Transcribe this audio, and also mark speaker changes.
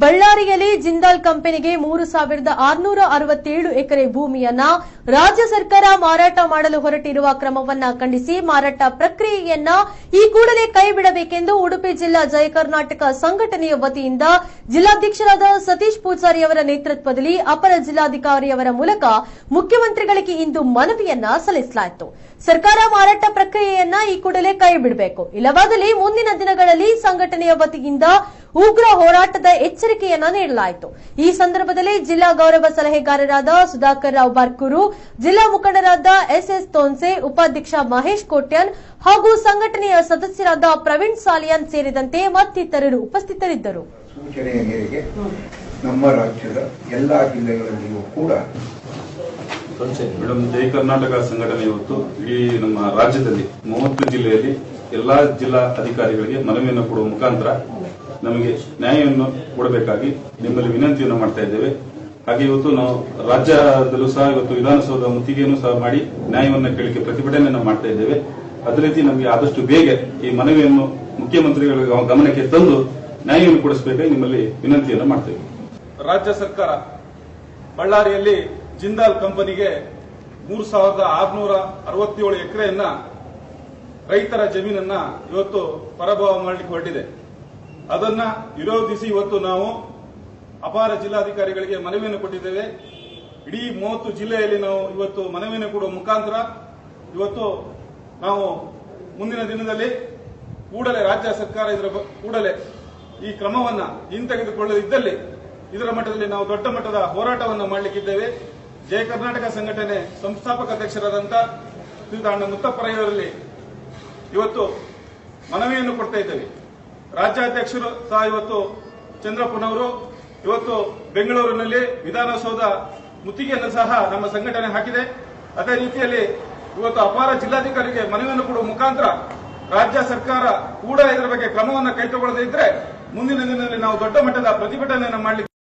Speaker 1: ಬಳ್ಳಾರಿಯಲ್ಲಿ ಜಿಂದಾಲ್ ಕಂಪನಿಗೆ ಮೂರು ಸಾವಿರದ ಆರುನೂರ ಅರವತ್ತೇಳು ಎಕರೆ ಭೂಮಿಯನ್ನ ರಾಜ್ಯ ಸರ್ಕಾರ ಮಾರಾಟ ಮಾಡಲು ಹೊರಟಿರುವ ಕ್ರಮವನ್ನ ಖಂಡಿಸಿ ಮಾರಾಟ ಪ್ರಕ್ರಿಯೆಯನ್ನ ಈ ಕೂಡಲೇ ಕೈಬಿಡಬೇಕೆಂದು ಉಡುಪಿ ಜಿಲ್ಲಾ ಜಯ ಕರ್ನಾಟಕ ಸಂಘಟನೆಯ ವತಿಯಿಂದ ಜಿಲ್ಲಾಧ್ಯಕ್ಷರಾದ ಸತೀಶ್ ಪೂಜಾರಿ ಅವರ ನೇತೃತ್ವದಲ್ಲಿ ಅಪರ ಜಿಲ್ಲಾಧಿಕಾರಿಯವರ ಮೂಲಕ ಮುಖ್ಯಮಂತ್ರಿಗಳಿಗೆ ಇಂದು ಮನವಿಯನ್ನ ಸಲ್ಲಿಸಲಾಯಿತು. ಸರ್ಕಾರ ಮಾರಾಟ ಪ್ರಕ್ರಿಯೆಯನ್ನ ಈ ಕೂಡಲೇ ಕೈಬಿಡಬೇಕು ಇಲ್ಲವಾದಲ್ಲಿ ಮುಂದಿನ ದಿನಗಳಲ್ಲಿ ಸಂಘಟನೆಯ ವತಿಯಿಂದ ಉಗ್ರ ಹೋರಾಟದ ಎಚ್ಚರಿಕೆಯನ್ನ ನೀಡಲಾಯಿತು. ಈ ಸಂದರ್ಭದಲ್ಲಿ ಜಿಲ್ಲಾ ಗೌರವ ಸಲಹೆಗಾರರಾದ ಸುಧಾಕರ್ ರಾವ್ ಬಾರ್ಕೂರು ಜಿಲ್ಲಾ ಮುಖಂಡರಾದ ಎಸ್ಎಸ್ ತೋನ್ಸೆ ಉಪಾಧ್ಯಕ್ಷ ಮಹೇಶ್ ಕೋಟ್ಯಾನ್ ಹಾಗೂ ಸಂಘಟನೆಯ ಸದಸ್ಯರಾದ ಪ್ರವೀಣ್ ಸಾಲಿಯಾನ್ ಸೇರಿದಂತೆ ಮತ್ತಿತರರು ಉಪಸ್ಥಿತರಿದ್ದರು.
Speaker 2: ಸೂಚನೆಯ ಮೇರೆಗೆ ನಮ್ಮ ರಾಜ್ಯದ ಎಲ್ಲಾ ಜಿಲ್ಲೆಗಳಲ್ಲಿಯೂ ಕೂಡ
Speaker 3: ಮೇಡಮ್ ಜೈ ಕರ್ನಾಟಕ ಸಂಘಟನೆ ಇವತ್ತು ಇಡೀ ನಮ್ಮ ರಾಜ್ಯದಲ್ಲಿ ಮೂವತ್ತು ಜಿಲ್ಲೆಯಲ್ಲಿ ಎಲ್ಲಾ ಜಿಲ್ಲಾ ಅಧಿಕಾರಿಗಳಿಗೆ ಮನವಿಯನ್ನು ಕೊಡುವ ಮುಖಾಂತರ ನಮಗೆ ನ್ಯಾಯವನ್ನು ಕೊಡಬೇಕಾಗಿ ನಿಮ್ಮಲ್ಲಿ ವಿನಂತಿಯನ್ನು ಮಾಡ್ತಾ ಇದ್ದೇವೆ. ಹಾಗೆ ಇವತ್ತು ನಾವು ರಾಜ್ಯದಲ್ಲೂ ಸಹ ಇವತ್ತು ವಿಧಾನಸೌಧ ಮುತ್ತಿಗೆಯನ್ನು ಸಹ ಮಾಡಿ ನ್ಯಾಯವನ್ನು ಕೇಳಿಕೆ ಪ್ರತಿಭಟನೆಯನ್ನು ಮಾಡ್ತಾ ಇದ್ದೇವೆ. ಅದೇ ರೀತಿ ನಮಗೆ ಆದಷ್ಟು ಬೇಗ ಈ ಮನವಿಯನ್ನು ಮುಖ್ಯಮಂತ್ರಿಗಳ ಗಮನಕ್ಕೆ ತಂದು ನ್ಯಾಯವನ್ನು ಕೊಡಿಸಬೇಕಾಗಿ ನಿಮ್ಮಲ್ಲಿ ವಿನಂತಿಯನ್ನು ಮಾಡ್ತೇವೆ
Speaker 4: ರಾಜ್ಯ ಸರ್ಕಾರ ಬಳ್ಳಾರಿಯಲ್ಲಿ ಜಿಂದಾಲ್ ಕಂಪನಿಗೆ ಮೂರು ಸಾವಿರದ ಆರುನೂರ ಅರವತ್ತೇಳು ಎಕರೆಯನ್ನ ರೈತರ ಜಮೀನನ್ನ ಇವತ್ತು ಪರಭಾವ ಮಾಡಲಿಕ್ಕೆ ಹೊರಟಿದೆ. ಅದನ್ನ ವಿರೋಧಿಸಿ ಇವತ್ತು ನಾವು ಅಪಾರ ಜಿಲ್ಲಾಧಿಕಾರಿಗಳಿಗೆ ಮನವಿಯನ್ನು ಕೊಟ್ಟಿದ್ದೇವೆ. ಇಡೀ ಮೂವತ್ತು ಜಿಲ್ಲೆಯಲ್ಲಿ ನಾವು ಇವತ್ತು ಮನವಿಯನ್ನು ಕೊಡುವ ಮುಖಾಂತರ ಇವತ್ತು ನಾವು ಮುಂದಿನ ದಿನದಲ್ಲಿ ಕೂಡಲೇ ರಾಜ್ಯ ಸರ್ಕಾರ ಇದರ ಕೂಡಲೇ ಈ ಕ್ರಮವನ್ನು ಹಿಂತೆಗೆದುಕೊಳ್ಳದಿದ್ದಲ್ಲಿ ಇದರ ಮಟ್ಟದಲ್ಲಿ ನಾವು ದೊಡ್ಡ ಮಟ್ಟದ ಹೋರಾಟವನ್ನು ಮಾಡಲಿಕ್ಕಿದ್ದೇವೆ. ಜಯ ಕರ್ನಾಟಕ ಸಂಘಟನೆ ಸಂಸ್ಥಾಪಕ ಅಧ್ಯಕ್ಷರಾದಂಥ ಶ್ರೀ ಮುತ್ತಪ್ಪರಯ್ಯವರಲ್ಲಿ ಇವತ್ತು ಮನವಿಯನ್ನು ಕೊಡ್ತಾ ಇದ್ದೇವೆ. ರಾಜ್ಯಾಧ್ಯಕ್ಷರು ಸಹ ಇವತ್ತು ಚಂದ್ರಪ್ಪನವರು, ಇವತ್ತು ಬೆಂಗಳೂರಿನಲ್ಲಿ ವಿಧಾನಸೌಧ ಮುತ್ತಿಗೆಯನ್ನು ಸಹ ನಮ್ಮ ಸಂಘಟನೆ ಹಾಕಿದೆ. ಅದೇ ರೀತಿಯಲ್ಲಿ ಇವತ್ತು ಅಪಾರ ಜಿಲ್ಲಾಧಿಕಾರಿಗೆ ಮನವಿಯನ್ನು ಕೊಡುವ ಮುಖಾಂತರ ರಾಜ್ಯ ಸರ್ಕಾರ ಕೂಡ ಇದರ ಬಗ್ಗೆ ಕ್ರಮವನ್ನು ಕೈಗೊಳ್ಳದೇ ಇದ್ರೆ ಮುಂದಿನ ದಿನದಲ್ಲಿ ನಾವು ದೊಡ್ಡ ಮಟ್ಟದ ಪ್ರತಿಭಟನೆಯನ್ನು ಮಾಡಲಿಕ್ಕೆ